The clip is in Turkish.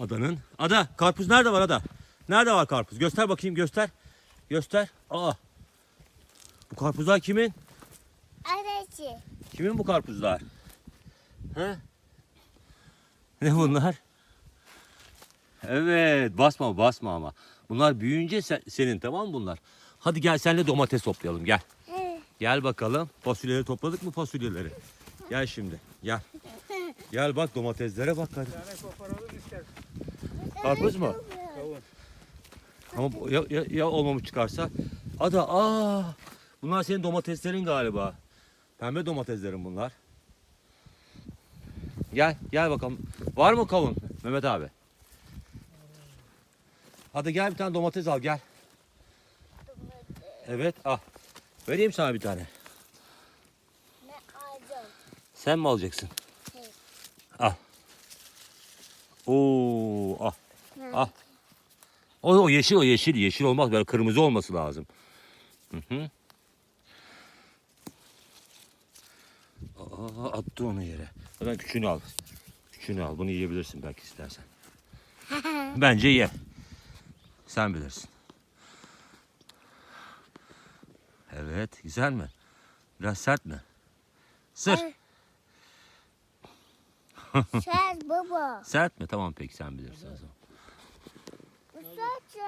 Adanın. Ada karpuz nerede var ada? Nerede var karpuz? Göster bakayım göster. Göster. Aa. Bu karpuzlar kimin? Aracı. Kimin bu karpuzlar? He? Ne bunlar? Evet basma basma ama. Bunlar büyüyünce sen- senin tamam mı bunlar? Hadi gel senle domates toplayalım gel. Gel bakalım. Fasulyeleri topladık mı fasulyeleri? Gel şimdi gel. Gel bak domateslere bak hadi. Bir tane koparalım ister. Karpuz mu? Kavun. Ama ya, ya, ya olmamış çıkarsa. Ada aa bunlar senin domateslerin galiba. Pembe domateslerin bunlar. Gel gel bakalım. Var mı kavun Mehmet abi? Hadi gel bir tane domates al gel. Evet al. Vereyim sana bir tane. Sen mi alacaksın? Al. Oo. Al. O, o yeşil o yeşil. Yeşil olmaz. Böyle kırmızı olması lazım. Hı hı. Aa, attı onu yere. Hemen küçüğünü al. Küçüğünü al. Bunu yiyebilirsin belki istersen. Bence ye. Sen bilirsin. Evet. Güzel mi? Biraz sert mi? Sır. Sen baba. Sert mi? Tamam peki sen bilirsin o zaman. 真